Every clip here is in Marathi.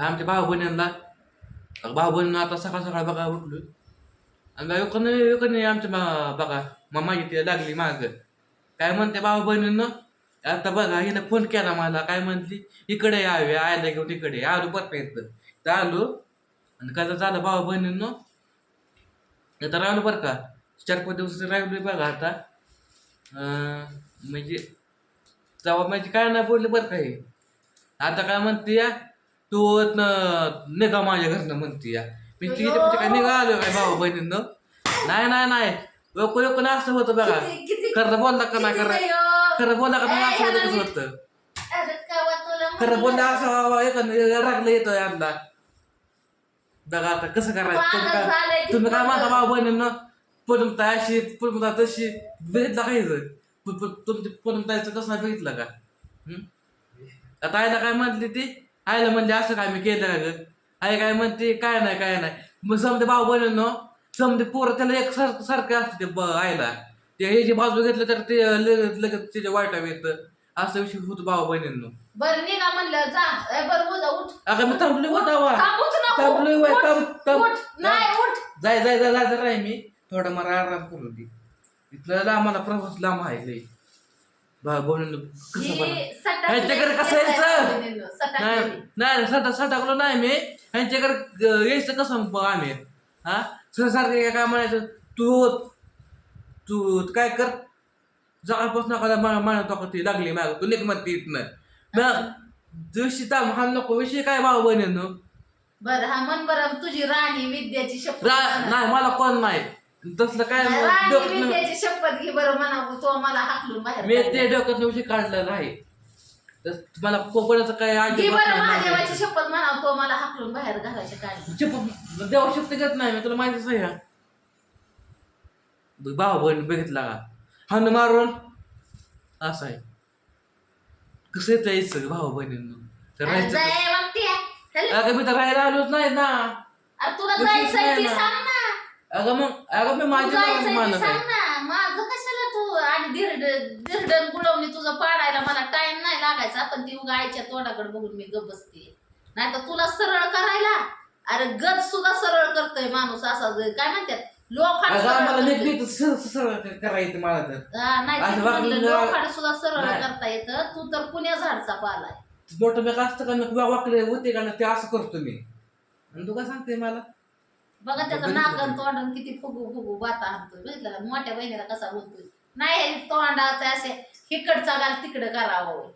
आमच्या भाऊ बहिणींना भाऊ बहिणींना आता सकाळ सकाळ बघा उठलो आणि युकन युकन आमच्या मा- बघा मग माझी ती लागली माग. काय म्हणते भाऊ बहिणींना? आता बघा हिनं फोन केला मला काय म्हणली इकडे यावे आयला घेऊन इकडे आलो बरं तर आलो. आणि कसं झालं भाऊ बहिणींनो? तर राहिलो बरं का. चार पाच दिवस राहिलो बघा आता. म्हणजे तेव्हा म्हणजे काय नाही बोलले बरं का हे. आता काय म्हणते या? तू न- निघा माझ्या घरनं म्हणते या. मी ती काय निघा आलो काय भाऊ बहिणींनो. नाही नाही नाही. लोक लोक असं होतं बघा. खरं बोलला का नाही खरं. खरं बोलला का नाही असं होतं कसं होतं? खरं बोललं. असं एखादं रागलं येतं यांना. बघा आता कसं करायचं तुम्ही काय. म्हणता भाऊ बहिणींनो पुरमता अशी पुरमता तशी बघितलं काय तुमची पुरमतायचं कसं बघितलं का? हं? आता आईला काय म्हणली ती? आईला म्हणली असं काय मी केलं का ग? आई काय म्हणते काय नाही काय नाही. मग समजे भाऊ बहिणींनो समजे पोरं त्याला एक सारखं सारखं असते ते ब- आईला. ते हे जे बाजू घेतलं तर ते लगेच लगेच त्याच्या वाईट येतं. असं विषय होतो भाऊ बहिणींनो. बरं निघा म्हणलं जा. ए, बरं उद्या उठ. अगं मी थांबलोय बघ तेव्हा. थांबूच नको. थांबलोय उठ, थांब- थांब. उठ. नाही उठ. जाय जाय जाय जाय राही मी. थोडा मला आराम करू दे. इथलं आम्हाला प्रवास लांब आहे बहिणींनो कसं ही बरं ह्यांच्याकडे कसं यायचं? नाही. नाही सटा सटाकलो नाही मी. ह्यांच्याकडे यायचं कसं मग आम्ही? हा? सारखं काय म्हणायचं? तू तू काय कर. जगापासून का म्हणतो का ती लागली माग. तू लेख म्हणते इथनं. मग दिवशी ताम हा नको विषय काय भाऊ बहिणींनो? बरं हा मन बरं तुझी राणी विद्याची म्हणा. नाही मला कोण नाही. तसलं काय मग? विद्याची शपथ घे बरं म्हणा तो मला हाकलून बाहेर मी काढलं. ते डोक्यात विषय काढलेला आहे. तर मला कोकणाचं काय घे अजिबात बरं नाही महादेवाची. शपथ म्हणा तो मला हाकलून बाहेर घालायचे काढले. शपथ देवा शब्द घेत नाही मी तुला माहितीच आहे. का भाऊ बहीण बघितला का? हान मारून. असं आहे. कसं येतं यायचं भाऊ बहिणींना? तर राहायचं चल. अगं मी तर राहायला आलोच नाही ना. अरे तुला जायचंय ती. सांग. ना अगं मग अगं मी माझ्या मनात सांग ना माझं कशाला तू आणि धिरड धिरडन गुळवणी तुझं पाडायला मला टाइम नाही लागायचा पण ती उगा आईच्या तोंडाकडे बघून मी गप बसते. नाही तर तुला सरळ करायला अरे गत सुद्धा सरळ करतोय माणूस असा ज- काय म्हणतात अगं आम्हाला करतोय. नीट सरळ करायचं मला तर. हा, नाही असं तेच वागलं म्हणलं, ना- लोखंड सुद्धा सरळ नाही. करता येतं. तू तर पुण्या झाडचा बेक असतं का मी वाकडे होते का ना ते असं करतो मी. आणि तू काय सांगते मला? बघा त्याचं नाकन. तोंडन किती फुगू फुगू बाता आणतोय बघितलं का? मोठ्या बहिणीला कसा बोलतोय नाही तोंडाचा असे हिकडचा गाल तिकडं करावं.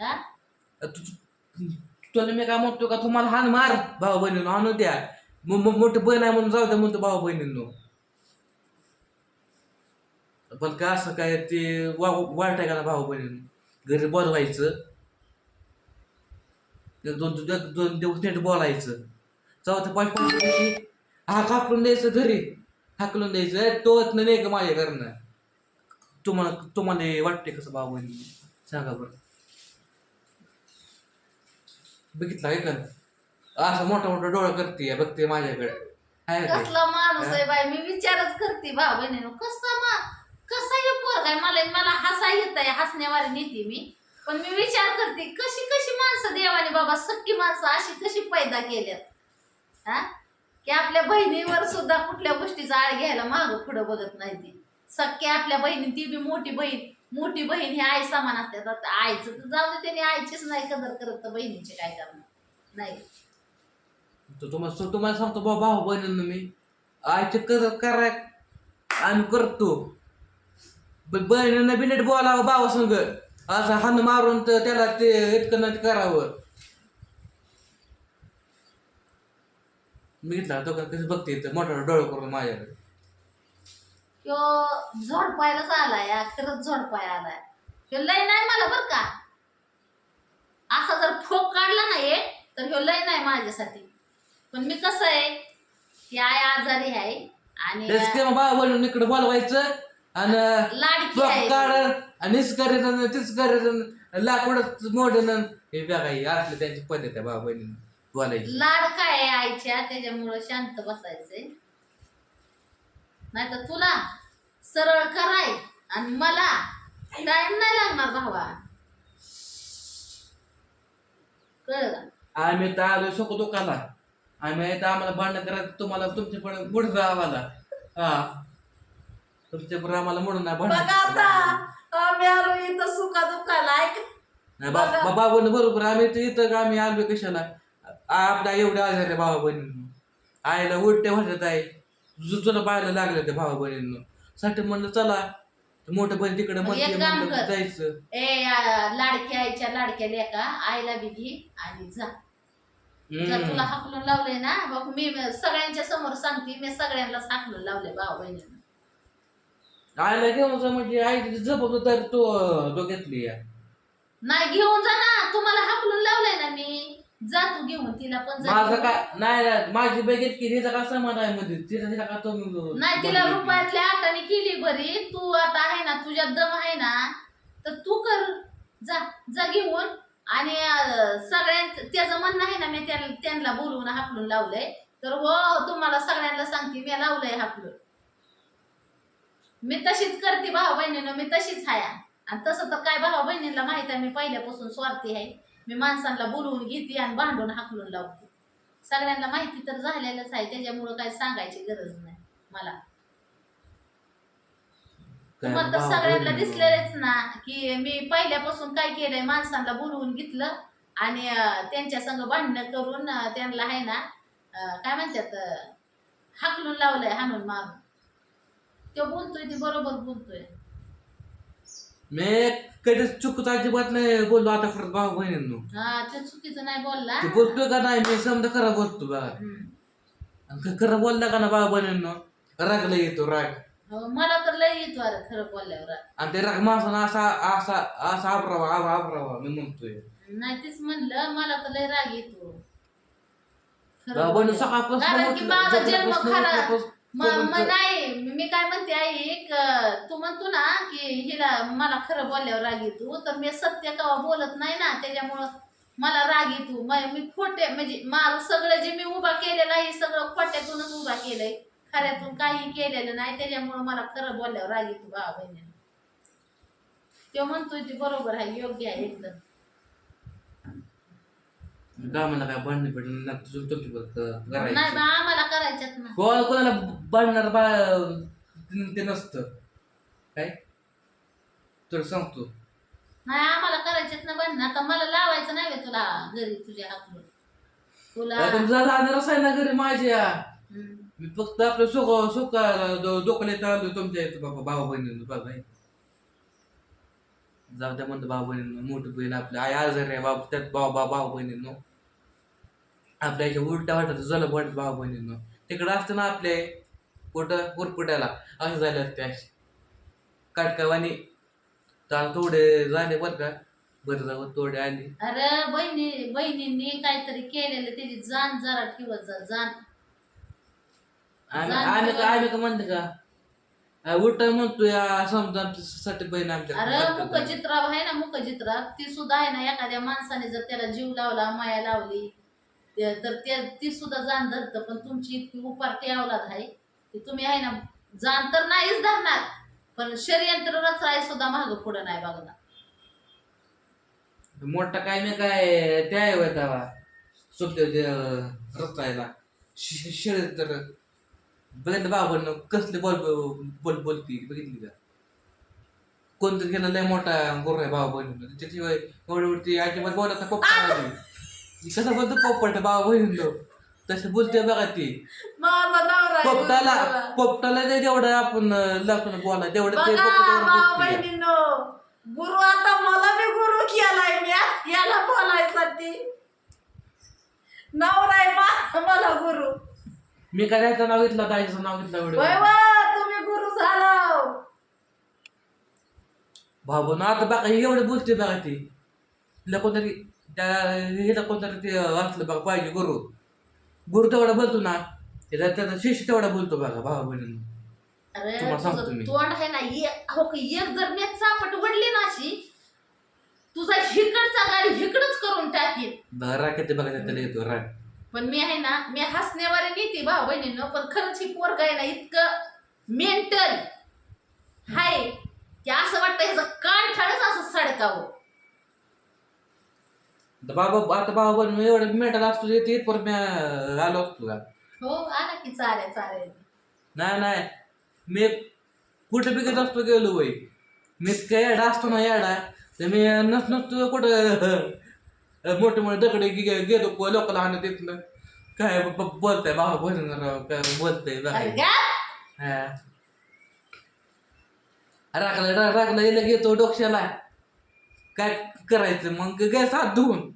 हा? तुला मी काय म्हणतो का तुम्हाला हान मार भाऊ बहिणीनो आणू द्या म- म- मोठी बहीण आहे म्हणून जाऊ द्या म्हणतो भाऊ बहिणींनो पण का असं काय ते वा वाईट आहे का ना भाऊ बहिणींनो घरी बोलवायचं एक दोन दोन दोन दिवस नीट बोलायचं चौथ्या पाच पाच दिवशी हा हाकलून द्यायचं घरी. हाकलून द्यायचं. "ए, तो नाही का माझ्या घरनं. तुम्हाला तुम्हाला वाटते कसं बहिणी सांगा बरं. बघितलं आहे का? असं मोठा मोठा डोळा करते बघते माझ्याकडे. आहे का? कसला माणूस आहे बाई? मी विचारच करते भाऊ बहिणीनो. कसा मा कसा हे पोरग आहे? मला मला हसा येत आहे हसण्यावारी नेते मी. पण मी विचार करते कशी कशी माणसं देवाने बाबा सख्खी माणसं अशी कशी पैदा केल्यात? हा? की आपल्या बहिणीवर सुद्धा कुठल्या गोष्टीचा आळ घ्यायला मागं पुढं बघत नाही ती. सख्या आपल्या बहिणी ती बी मोठी बहीण. मोठी बहीण ही आई समान असतात आता आईचं तर जाऊ दे त्याने आईचीच नाही कदर करत तर बहिणीची काय करणार? नाही. तर तुम्हाला तुम्हाला सांगतो बा भाऊ बहिणींना मी. आईचे कर कराय आम्ही करतो. पण बहिणींना बी नीट बोलावं भावा संग असं हान मारून तर त्याला ते इतकं करावं. मी घेतला तो कसं बघते इथं? मोठा डोळा करून माझ्याकडे. तो झोडपायलाच आलाय या खरंच झोडपाय आलाय ह्यो लय नाही मला बर का? असा जर फोक काढला ना एक तर ह्यो लय नाही माझ्यासाठी. पण मी कसं आहे की आय आजारी आहे आणि भाऊ बहिणींना इकडे बोलवायचं आणि लाडकी आहे. काढ आणि करायचं तीच करायचं लाकडच मोडन. हे बघा हे असलं त्यांची पद्धत आहे भाऊ बहिणी बोलायची. लाडका आहे आईच्या त्याच्यामुळं शांत बसायचंय. नाही तर तुला सरळ कराय आणि मला टाइम नाही लागणार भावा. कळलं का? आम्ही तर आलो शोक दुखाला आम्ही इथं आम्हाला भांडण करायचं तुम्हाला तुमच्या पण मुडगं आम्हाला. हा. तुमच्या पण आम्हाला म्हणून नाही भांडण बघा आता आम्ही. आलो इथं सुखा दुखाला ऐक. नाही, बा- बा- बाबांना बरोबर आम्ही तर इथं का आम्ही आलो कशाला? आ- आपल्या एवढ्या आजार आहे भावा बहिणींनो आईला उलट्या वाटत आहे जु- तुला पाहायला लागलं त्या भावा बहिणींनो साठी म्हणलं चला. मोठं बहीण तिकडे मग एक काम कर. जायचं. ए आ, लाडक्या आईच्या लाडक्या लेका आईला बी घे आणि जा. जर हम्म. तुला हाकलून लावलंय ना बघ मी सगळ्यांच्या समोर सांगते मी सगळ्यांनाच हाकलून लावलंय भाऊ बहिणीनं आईला घेऊन जा म्हणजे आई जबाबदारी तो तो घेतली या. नाही घेऊन जा ना. तुम्हाला हाकलून लावलंय ना मी. जा तू घेऊन तिला पण जा माझं घेऊन. काय नाही नाही, माझी बघित की तिचा काय समान आहे मध्ये तिचा तिला का तुम्ही नाही तिला रुपयातल्या आटाने केली बरी. तू आता आहे ना तुझ्यात दम आहे ना तर तू कर. जा जा घेऊन. आणि अं, सगळ्यां त्याचं म्हणणं आहे ना मी त्याला त्यांना बोलवून हाकलून लावलंय. तर हो तुम्हाला सगळ्यांना सांगते मी लावलंय हाकलून. मी तशीच करते भाऊ बहिणीनं मी तशीच आहे आणि तसं तर काय भाऊ बहिणीला माहीत आहे मी पहिल्यापासून स्वार्थी आहे. मी माणसांना बोलवून घेते आणि भांडून हाकलून लावते. सगळ्यांना माहिती तर झालेलंच आहे त्याच्यामुळं काय सांगायची गरज नाही मला. तुम्हाला तर सगळ्यांना दिसलेलंच ना की मी पहिल्यापासून काय केलंय माणसांना बोलवून घेतलं आणि त्यांच्या संग भांडणं करून त्यांना आहे ना काय म्हणतात हाकलून लावलंय हाणून मारून. तो बोलतोय ते बरोबर बोलतोय. मी कधीच चुकत अजिबात नाही बोललो आता परत भाऊ बहिणींनो. हा ते चुकीचं नाही बोलला. ते बोलतोय का नाही मी समजा खरं बोलतो बघा हम्म. आणि ख- खरं बोलला का ना भाऊ बहिणींनो? रागला येतो राग. हो, मला तर लय येतो अरे खरं बोलल्यावर आणि ते राग माणसानं असा असा असा आबरावा आब- आबरावा मी म्हणतोय. नाही तेच म्हणलं मला तर लय राग येतो. खरं भाऊ बहिणी बोलल्यावर. सकाळपासून कारण की म्हटलं, माझा जन्म जन्मापासून खरा उठल्यापासून म- म- तोपर्यंत- नाही मी काय म्हणते आई क तू म्हणतो ना की हिला मला खरं बोलल्यावर राग येतो. तर मी सत्य कवा बोलत नाही ना त्याच्यामुळं मला राग येतो. म- मी खोटे म्हणजे माझं सगळं जे मी उभा केलेलं आहे सगळं खोट्यातूनच उभा केलंय. खऱ्यातून काही केलेलं नाही त्याच्यामुळं मला खरं बोलल्यावर राग येतो. भावा बहिणीला. तो म्हणतोय ती बरोबर आहे योग्य आहे एकदम. गावाला काय भांडणी पडली ना तुझं तुमची फक्त नाही करायची आम्हाला करायच्यात ना. कोण कोणाला भांडणार बा ते नसतं. काय? तुला सांगतो. नाही आम्हाला करायच्यात ना बन आता मला लावायचं नाही बे तुला घरी तुझ्या हाकलून तुला तुमचा जाणारच आहे ना घरी माझ्या. हम्म. मी फक्त आपलं सुख सुख आलो तुमच्या इथं बाबा भाऊ बहिणी बघा हे. जाऊ द्या म्हणतो भाऊ बहिणींनो मोठी बहीण आपल्या आई आजारी आहे बाबा त्यात भाऊ भाऊ भाऊ बहिणींनो. आपल्या याच्या उलट्या वाटत जल वाटत भाऊ बहिणींनो. तिकडं असतं ना आपले कुठं कुरकुट्याला असं झाले असते असे. काटकावानी तर थोडे झाले बरं का? बरं जाऊ थोडे आले. अरे बहिणी बहिणींनी काहीतरी केलेलं त्याची जाण जरा ठेवत जा जाण. आम्ही आम्ही का म्हणतो का उलटा म्हणतोय समजा आमच्यासाठी बहीण आमच्या अरे मुखचित्राव आहे ना मुखचित्राव ती सुद्धा आहे ना एखाद्या माणसाने जर त्याला जीव लावला माया लावली ते- तर ते ती सुद्धा जाण धरतं पण तुमची इतकी उपारटी अवलाद आहे की तुम्ही आहे ना जाण तर नाहीच धरणार पण षडयंत्र रचाय सुद्धा मागं पुढं नाही बघणार. मोठा काय मी काय ते आहे होय तेव्हा. सुट्टे ते रस्तायला शेळ तर बघितलं बाबा कसले बोल बोल बोलती बघितली का? कोणतं गेलं लय मोठा गोर आहे भाऊ बहिणी त्याच्याशिवाय एवढी अजिबात बोलायचा पोपटा कसा बोलतो? पोपट भाऊ बहीण तसे बोलते बघा ती. पोपटाला. पोपटाला जेवढं आपण लागतो बोला तेवढं ते पोपटावर गुरु आता मला बी गुरु केलाय मी याला बोलायसाठी. नवरा आहे मा- मला गुरु. मी काय त्याचं नाव घेतलं दाईचं नाव घेतलं वय एवढं वा, तुम्ही गुरु झाला. भाऊ ना आता बघा हे एवढं बोलते बघा ती. तिला कोणतरी त्या हिला कोणतरी ते असलं बघा पाहिजे गुरु. गुरु तेवढा बोलतो ना त्याचा त्याचा शिष्य तेवढा बोलतो बघा भाऊ बहिणी अरे तुम्हाला सांगतो तुझं मी. तोंड आहे ना एक हो का, एक जर मी चापट वडली ना अशी तुझा हिकडचा गाडी हिकडच करून टाकीन. बघा राग येते बघा त्याला येतो राग पण मी आहे ना मी हसण्यावारे नेते भाऊ बहिणीनं पण खरंच ही पोरग आहे ना इतकं मेंटल हाय. ते असं वाटतं ह्याचं कान ठाणच असं सडकावं. बाबा आता बाबा पण एवढं मेटल असतो येते परत मी आलो असतो का? हो आणा की चालेल चालेल. नाही नाही. मी कुठे बिकत असतो गेलो वय मी काय याडा असतो ना याडा तर मी नस नसतो कुठं? मोठे मोठे दकडे गे- गेलो को- लोकांना आणत येत ना काय बोलताय बाबा बहिण काय बोलतंय हा. राखलं राखलं याला घेतो डोक्याला. काय करायचं मग? गाय हात धुवून.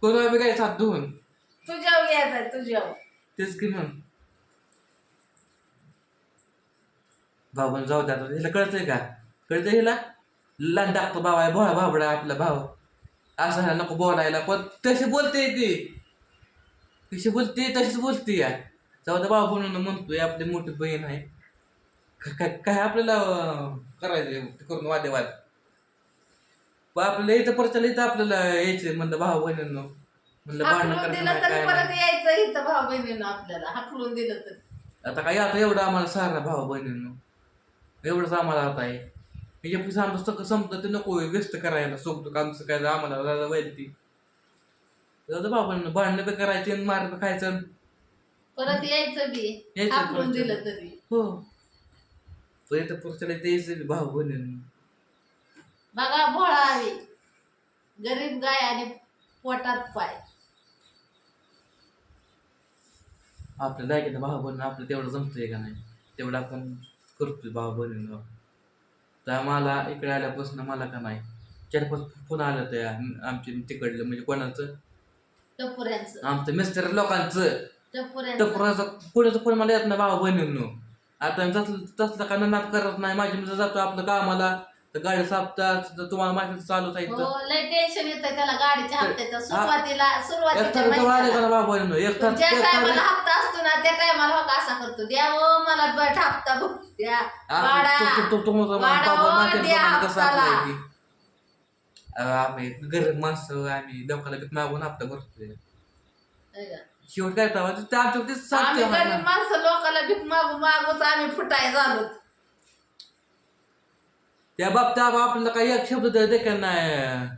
कोणा गायचा हात धुवून. तुझ्यावर घ्यायचं तुझ्यावर तेच की मग. भाऊ जाऊ द्या. हिला कळतंय का? कळतंय हिला? लहान टाकतो आहे भोळा भाबडा आपला भाव असं ह्याला नको बोलायला. पण तशी बोलते ती. कशी बोलते तशीच बोलते या जाऊ द्या भाऊ म्हणून म्हणतोय आपली मोठी बहीण आहे. काय काय आपल्याला करायचं ते करून वादे वाद. पण आपल्याला इथं परत इथं आपल्याला यायचं म्हणलं भाऊ बहिणींनो. म्हणलं भांडणं दिलं नाही, तरी काय परत नाही. यायचं इथं भाऊ बहिणीनं आपल्याला. हाकलून दिलं तर. आता काय आता एवढं आम्हाला सारा भाऊ बहिणींनो. एवढंच आम्हाला आता आहे. पुढे आमचं सगळं संपलं ते नको व्यस्त करायला सोबत आमचं काय आम्हाला जायला पाहिजे ती. जाऊ भाऊ बहिणी भांडणं बी करायचे आणि मार बी खायचं. परत यायचं बी. यायचं हाकलून परत. दिलं तरी. हो. इथं पुढच्या ते भाऊ बहिणींनो बघा भोळा आहे. गरीब गाय आणि पोटात पाय. आपल्या लायकीचं भाऊ बहीण आपलं तेवढं जमतंय का नाही? तेवढं आपण करतोय भाऊ बहिणींनो. तर मला इकडे आल्यापासून मला का नाही चार पाच फोन आलं त्या आमच्या तिकडलं म्हणजे कोणाचं? टपुऱ्यांचं. आमचं मिस्टर लोकांचं. टपुऱ्यांचं. टपराचं पुढेचं पण मला येत नाही भाऊ बहिणींनो. आता तसलं तसलं का नाद करत नाही माझी मित्र जातो आपलं कामाला. तर गाडी सापतात तर तुम्हाला माहिती चालूच आहे. हो लय टेन्शन येतं त्याला गाडीच्या हप्त्याचं सुरुवातीला एक सुरुवातीच्या तर जवळ आले का महिन्याला. ना भाऊ बहिणींनो एक पण ज्या तर टायमाला हप्ता असतो ना त्या टायमाला हो का असा करतो मला बट हप्ता बघ द्या वाडा वाडा हो, द्या हप्ताला. आपलं की अं, आम्ही गरीब माणसं आम्ही लोकांना मागून हप्ता भरतोय है का? शेवट काय ते आमच्या आम्ही गरीब माणसं लोकांना भीक मागू मागूच आम्ही फुटाय झालो त्या बाबतीत आपल्याला काही एक शब्द दे- देखील नाही?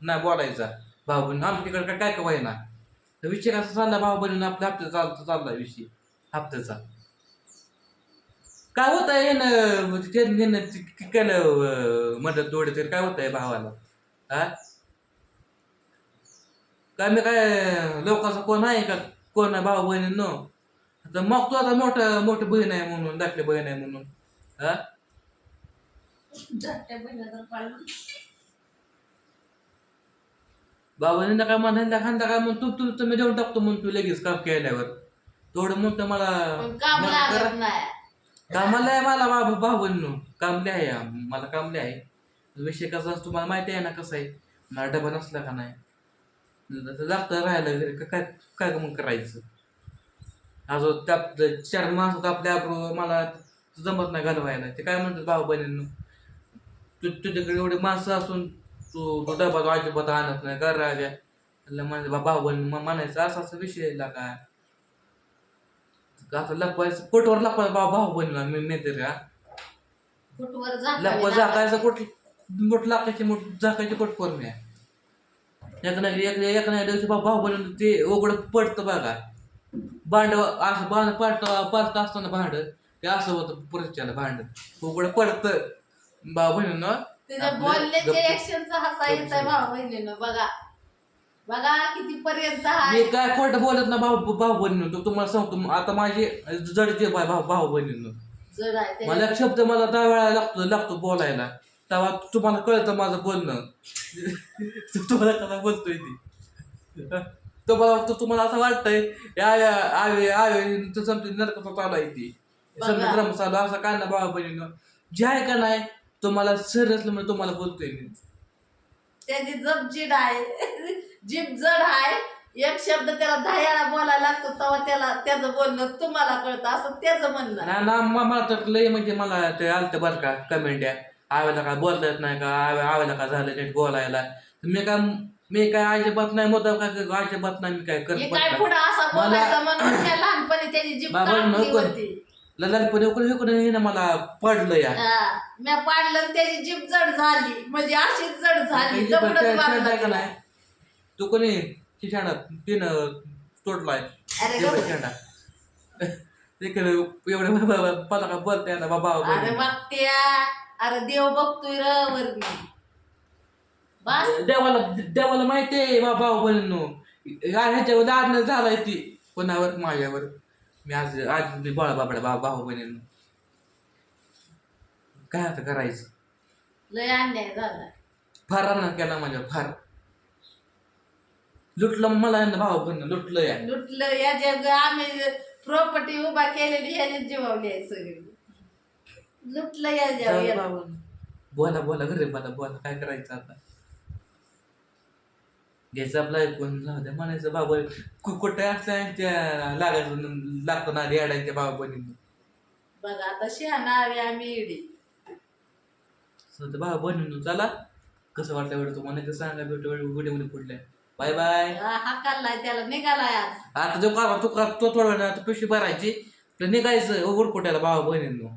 नाही बोलायचा. भाऊ बहीण काय काय काय ना तर विषय कसा चालला भाऊ बहिणीनं आपल्या हप्ता चालतो चालला विषय. हप्त्याचा. काय होत आहे ना केलं मदत थोडी तरी काय होत आहे भावाला? हा काय मी काय लोकांचा कोण आहे का? कोण आहे भाऊ बहिणींनो तर मग तो आता मोठं मोठी बहीण आहे म्हणून धाकली बहीण आहे म्हणून. हा बाबांना काय म्हणायला खांदा काय म्हणतो तू तुम्ही देऊन टाकतो म्हणतो लगेच काम केल्यावर. थोडं म्हणतो मला काम. लागत नाही. कामाला आहे मला बाबा भाऊ कामले आहे आम- मला कामले आहे. विषय कसा असतो मला माहिती आहे ना कसं आहे? मला डबा नसला का नाही? लागतं राहायला काय काय मग करायचं? अजून त्या चार माणसात आपल्या मला जमत नाही घालवायला. ते काय म्हणतात भाऊ बहिणींनो? तू तुझ्याकडे एवढे माणसं असून तू डबा तो अजिबात आणत नाही कर राजा. म्हणलं म्हणजे बा- म- म्हणायचं असा असा विषय काय आता लपवायचं? पोटवर लपवायचं भाऊ भाऊ बहिणीला मी मी तरी हा. फुटवर लपवा झाकायचं कुठ मोठ लाखाची मोठ झाकायची पोट करून या एक नाही एक एक नाही दिवशी भाऊ भाऊ बहिणी ते उघड पडतं बघा. भांड असं बांध पाडत पाडत असताना भांड ते असं होतं पुरच्याला भांड. उघड पडतं. भाऊ बहिणीनं तिच्या आपलं बोलण्याचे गप्प- ऍक्शनचा हसा येत गप्प- भाऊ बहिणीनं बघा. बघा किती पर्यंत मी आहे काय खोटं बोलत ना भाऊ भाऊ बहिणीनं. तो तुम्हाला सांगतो आता माझी जडचे भाऊ भाऊ भाऊ बहिणीनं. जड आहे. मला एक शब्द मला दहा वेळा लागतो लागतो बोलायला. तेव्हा तुम्हाला कळतं माझं बोलणं. तुम्हाला कसा बोलतोय ती. तुम्हाला तो तुम्हाला असं वाटतंय आवे आवे आवे समजा नरकाचा चालू आहे ती. समजा बघा. चालू असं काय ना बाबा बहिणीनं. जे आहे का नाही तुम्हाला सरस म्हणजे तुम्हाला बोलतोय मी. त्याची जप जीड आहे. जीभ जड आहे. एक शब्द त्याला दह्याला बोलायला लागतो तेव्हा त्याला त्याचं बोलणं तुम्हाला कळतं असं त्याचं म्हणणं ना ना म- मला तर लय म्हणजे मला ते आलतं बरं का कमेंट आहे आवेला काय बोलता येत नाही का आवे आवेला का झालं नीट बोलायला? मी काय मी काय अजिबात नाही मुद्दा काय अजिबात नाही मी काय करत काय बरं का. पुढं असा मला- बोलायचं म्हणून त्या लहानपणी त्याची जीभ बाबा, नको. होती. लहानपणी उकडून उकडून हे ना मला पडलं या. म्या पाडलं त्याची जीभ जड झाली. म्हणजे अशी जड झाली. दगडच तिला. तू कोणी खिशाणा तिनं तोडलाय? अरे ते गप्प. खिशाणा तिकडे एवढे ना बाबा अरे बघत्या अरे देव बघतोय र वरती. बस. देवाला देवाला माहितीये बा भाऊ बहिणीनो ह्याच्यावर दाद झालाय ती. कोणावर? माझ्यावर. मी आज आज मी बाळा बाबडा बा भाऊ बहिणीनो काय आता करायचं? लय अन्याय झाला फार ना केला माझ्या फार. लुटलं मला यांना भाऊ बहिणी लुटलं या. लुटलं या जग आम्ही प्रॉपर्टी उभा केलेली ह्याने जीवावली आहे सगळी लुटलं या जग. बोला बोला घरी बोला बोला काय करायचं आता? घ्यायचं आपलं ऐकून जाऊ द्या म्हणायचं बाबा कुठे असल्या त्या लागायचं लागतं ना रेडायच्या बाबा बहिणी बघा आता शहाणा आम्ही इडी. बाबा बहिणी चला. कसं वाटलं तुम्हाला? ते सांगा भेटू व्हिडिओमध्ये पुढल्या. बाय बाय हा काढलाय त्याला निघालाय आज. आता जो का तो का तो थोडा वेळ पिशवी भरायची. तर निघायचं उघड कोट्याला बाबा बहिणींनो?